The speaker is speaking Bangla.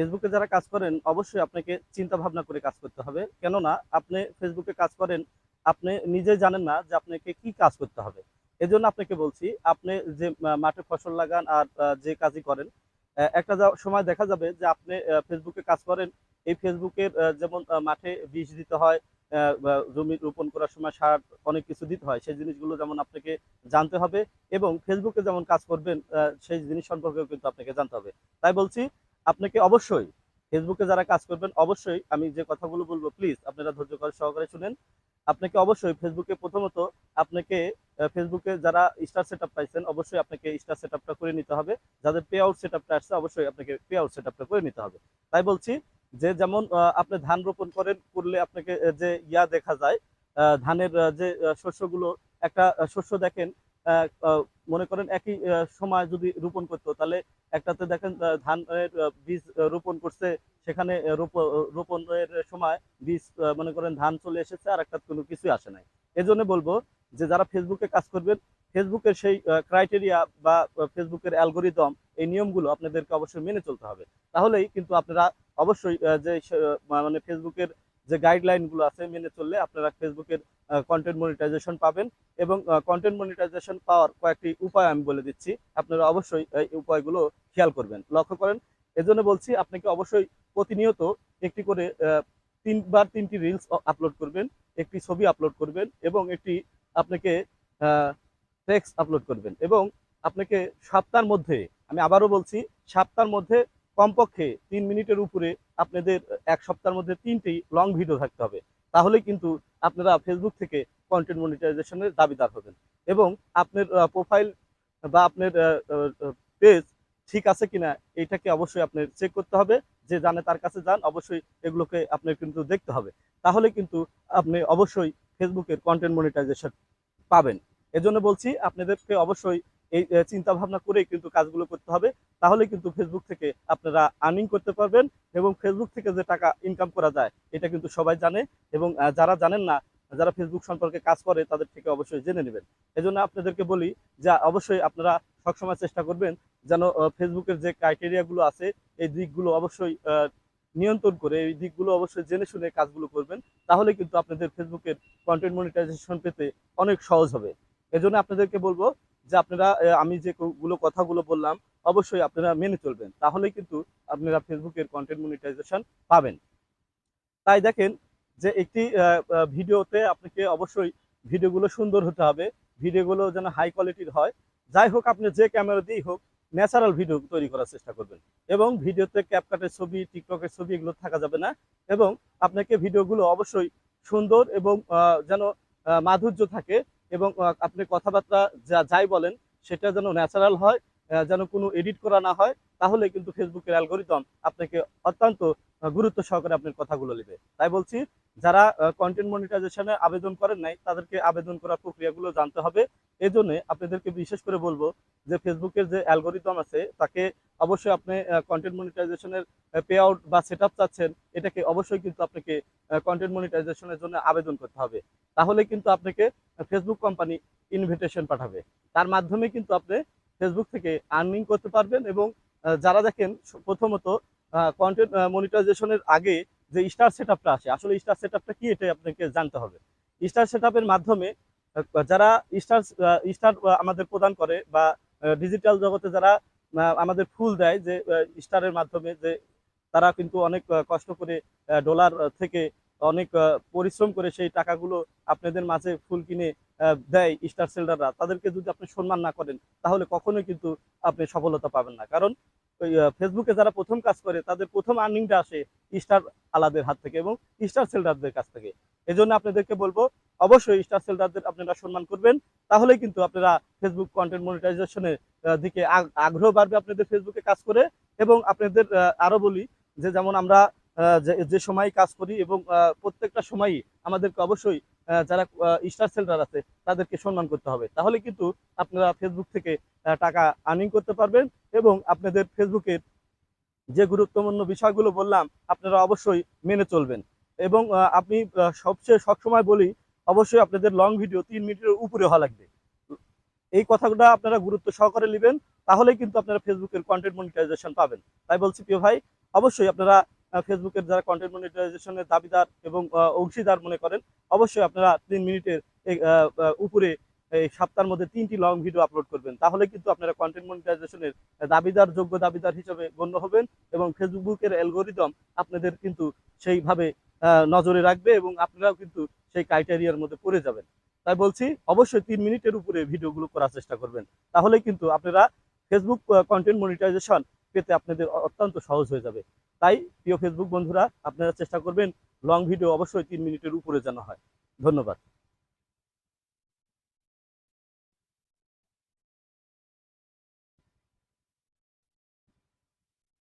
ফেসবুকে যারা কাজ করেন, অবশ্যই আপনাকে চিন্তা ভাবনা করে কাজ করতে হবে। কেননা, আপনি ফেসবুকে কাজ করেন, আপনি নিজে জানেন না যে আপনাকে কি কাজ করতে হবে। এজন্য আপনাকে বলছি, আপনি যে মাঠে ফসল লাগান আর যে কাজই করেন একটা সময় দেখা যাবে যে আপনি ফেসবুকে কাজ করেন, এই ফেসবুকের যেমন মাঠে বীজ দিতে হয় জমি রোপণ করার সময় সার অনেক কিছু দিতে হয়, সেই জিনিসগুলো যেমন আপনাকে জানতে হবে এবং ফেসবুকে যেমন কাজ করবেন সেই জিনিস সম্পর্কেও কিন্তু আপনাকে জানতে হবে। তাই বলছি আপনাকে অবশ্যই ফেসবুকে যারা কাজ করবেন, অবশ্যই আমি যে কথাগুলো বলব প্লিজ আপনারা ধৈর্য করে সহকারে শুনেন। আপনাকে অবশ্যই ফেসবুকে প্রথমত আপনাকে ফেসবুকে যারা স্টার সেট আপ পাইছেন, অবশ্যই আপনাকে স্টার সেট করে নিতে হবে। যাদের পে আউট সেট আসছে, অবশ্যই আপনাকে পে আউট সেট করে নিতে হবে। তাই বলছি যে যেমন আপনি ধান রোপণ করেন, করলে আপনাকে যে ইয়া দেখা যায় ধানের যে শস্যগুলো, একটা শস্য দেখেন মনে করেন একই সময় যদি রোপণ করতো, তাহলে একটাতে দেখেন ধানের বীজ রোপণ করছে, সেখানে রোপণের সময় বীজ মনে করেন ধান চলে এসেছে, আর একটা কোনো কিছুই আসে নাই। এজন্য বলব যে যারা ফেসবুকে কাজ করবেন ফেসবুকের সেই ক্রাইটেরিয়া বা ফেসবুকের অ্যালগোরিদম এই নিয়মগুলো আপনাদেরকে অবশ্যই মেনে চলতে হবে। তাহলেই কিন্তু আপনারা অবশ্যই যে মানে ফেসবুকের যে গাইডলাইনগুলো আছে মেনে চললে আপনারা ফেসবুকের কন্টেন্ট মনিটাইজেশন পাবেন এবং কন্টেন্ট মনিটাইজেশন পাওয়ার কয়েকটি উপায় আমি বলে দিচ্ছি। আপনারা অবশ্যই এই উপায়গুলো খেয়াল করবেন। লক্ষ্য করেন, এজন্য বলছি আপনাকে অবশ্যই প্রতিনিয়ত একটি করে তিনবার তিনটি রিলস আপলোড করবেন, একটি ছবি আপলোড করবেন এবং একটি আপনাকে টেক্সট আপলোড করবেন এবং আপনাকে সপ্তাহের মধ্যে, আমি আবারও বলছি সপ্তাহের মধ্যে কমপক্ষে তিন মিনিটের উপরে আপনাদের এক সপ্তাহের মধ্যে তিনটি লং ভিডিও থাকতে হবে। তাহলে কিন্তু আপনারা ফেসবুক থেকে কন্টেন্ট মনিটাইজেশনের দাবিদার হবেন। এবং আপনার প্রোফাইল বা আপনার পেজ ঠিক আছে কিনা এটাকে অবশ্যই আপনার চেক করতে হবে। যে জানে তার কাছে যান, অবশ্যই এগুলোকে আপনার কিন্তু দেখতে হবে। তাহলে কিন্তু আপনি অবশ্যই ফেসবুকের কন্টেন্ট মনিটাইজেশন পাবেন। এজন্য বলছি, আপনাদেরকে অবশ্যই এই চিন্তা ভাবনা করেই কিন্তু কাজগুলো করতে হবে। তাহলে কিন্তু ফেসবুক থেকে আপনারা আর্নিং করতে পারবেন এবং ফেসবুক থেকে যে টাকা ইনকাম করা যায়, এটা কিন্তু সবাই জানে এবং যারা জানেন না, যারা ফেসবুক সম্পর্কে কাজ করে, তাদের থেকে অবশ্যই জেনে নেবেন। এজন্য আপনাদেরকে বলি যে, অবশ্যই আপনারা সবসময় চেষ্টা করবেন যেন ফেসবুকের যে ক্রাইটেরিয়াগুলো আছে, এই দিকগুলো অবশ্যই নিয়ন্ত্রণ করে, এই দিকগুলো অবশ্যই জেনে শুনে কাজগুলো করবেন তাহলে কিন্তু আপনাদের ফেসবুকের কন্টেন্ট মনিটাইজেশন পেতে অনেক সহজ হবে। এজন্য আপনাদেরকে বলব যে আপনারা আমি যে গুলো কথাগুলো বললাম, অবশ্যই আপনারা মেনে চলবেন। তাহলে কিন্তু আপনারা ফেসবুকের কন্টেন্ট মনিটাইজেশন পাবেন। তাই দেখেন যে একটি ভিডিওতে আপনাকে অবশ্যই ভিডিওগুলো সুন্দর হতে হবে, ভিডিওগুলো যেন হাই কোয়ালিটির হয়। যাই হোক, আপনি যে ক্যামেরা দিয়েই হোক ন্যাচারাল ভিডিও তৈরি করার চেষ্টা করবেন। এবং ভিডিওতে ক্যাপকাটের ছবি টিকটকের ছবি এগুলো থাকা যাবে না। এবং আপনাকে ভিডিওগুলো অবশ্যই সুন্দর এবং যেন মাধুর্য থাকে। এবং আপনি কথাবার্তা যা, যাই বলেন, সেটা যেন ন্যাচারাল হয় যেন কোনো এডিট করা না হয়, তাহলে কিন্তু ফেসবুকের অ্যালগোরিদম আপনাকে অত্যন্ত গুরুত্ব সহকারে আপনার কথাগুলো নেবে তাই বলছি, যারা কন্টেন্ট মনিটাইজেশনে আবেদন করেন নাই, তাদেরকে আবেদন করার প্রক্রিয়াগুলো জানতে হবে। এই জন্য আপনাদেরকে বিশেষ করে বলব যে, ফেসবুকের যে অ্যালগোরিদম আছে, তাকে অবশ্যই আপনি কন্টেন্ট মনিটাইজেশনের পে আউট বা সেট আপ চাচ্ছেন, এটাকে অবশ্যই কিন্তু আপনাকে কন্টেন্ট মনিটাইজেশনের জন্য আবেদন করতে হবে। তাহলে কিন্তু আপনাকে ফেসবুক কোম্পানি ইনভিটেশন পাঠাবে। তার মাধ্যমে কিন্তু আপনি ফেসবুক থেকে আর্নিং করতে পারবেন এবং যারা দেখেন প্রথমত কন্টেন্ট মনিটাইজেশনের আগে যে স্টার সেট আপটা আসে, আসলে স্টার সেট আপটা কি এটা আপনাকে জানতে হবে। স্টার সেট আপের মাধ্যমে যারা স্টার স্টার আমাদের প্রদান করে বা ডিজিটাল জগতে যারা আমাদের ফুল দেয় যে স্টারের মাধ্যমে যে তারা কিন্তু অনেক কষ্ট করে ডলার থেকে অনেক পরিশ্রম করে সেই টাকাগুলো আপনাদের মাঝে ফুল কিনে দেয় স্টার সেল্ডাররা। তাদেরকে যদি আপনি সম্মান না করেন তাহলে কখনোই কিন্তু আপনি সফলতা পাবেন না। কারণ ওই ফেসবুকে যারা প্রথম কাজ করে তাদের প্রথম আর্নিংটা আসে স্টার আলাদের হাত থেকে এবং স্টার সেল্ডারদের কাছ থেকে। এজন্য আপনাদেরকে বলব অবশ্যই স্টার সেল্ডারদের আপনারা সম্মান করবেন। তাহলেই কিন্তু আপনারা ফেসবুক কন্টেন্ট মনিটাইজেশনের দিকে আগ- আগ্রহ বাড়বে আপনাদের ফেসবুকে কাজ করে। এবং আপনাদের আহ, আরও বলি যে যেমন আমরা যে- সময় কাজ করি এবং প্রত্যেকটা সময়ই আমাদেরকে অবশ্যই যারা স্টার সেল্ডার আছে, তাদেরকে সম্মান করতে হবে। তাহলে কিন্তু আপনারা ফেসবুক থেকে টাকা আর্নিং করতে পারবেন এবং আপনাদের ফেসবুকের যে গুরুত্বপূর্ণ বিষয়গুলো বললাম, আপনারা অবশ্যই মেনে চলবেন। এবং আপনি সবচেয়ে সবসময় বলি, অবশ্যই আপনাদের লং ভিডিও তিন মিনিটের উপরে হওয়া লাগবে। এই কথাগুলো আপনারা গুরুত্ব সহকারে নেবেন, তাহলেই কিন্তু আপনারা ফেসবুকের কন্টেন্ট মনিটাইজেশন পাবেন। তাই বলছি প্রিয় ভাই, অবশ্যই আপনারা ফেসবুকের যারা কন্টেন্ট মনিটাইজেশনের দাবিদার এবং অংশীদার মনে করেন, অবশ্যই আপনারা তিন মিনিটের উপরে এই সপ্তাহের মধ্যে তিনটি লং ভিডিও আপলোড করবেন। তাহলে কিন্তু আপনারা কন্টেন্ট মনিটাইজেশনের দাবিদার, যোগ্য দাবিদার হিসেবে গণ্য হবেন এবং ফেসবুকের অ্যালগোরিদম আপনাদের কিন্তু সেইভাবে নজরে রাখবে এবং আপনারাও কিন্তু সেই ক্রাইটেরিয়ার মধ্যে পড়ে যাবেন। তাই বলছি, অবশ্যই তিন মিনিটের উপরে ভিডিওগুলো করার চেষ্টা করবেন। তাহলে কিন্তু আপনারা ফেসবুক কন্টেন্ট মনিটাইজেশন পেতে আপনাদের অত্যন্ত সহজ হয়ে যাবে। তাই প্রিয় ফেসবুক বন্ধুরা, আপনারা চেষ্টা করবেন লং ভিডিও অবশ্যই তিন মিনিটের উপরে যেন হয়। ধন্যবাদ।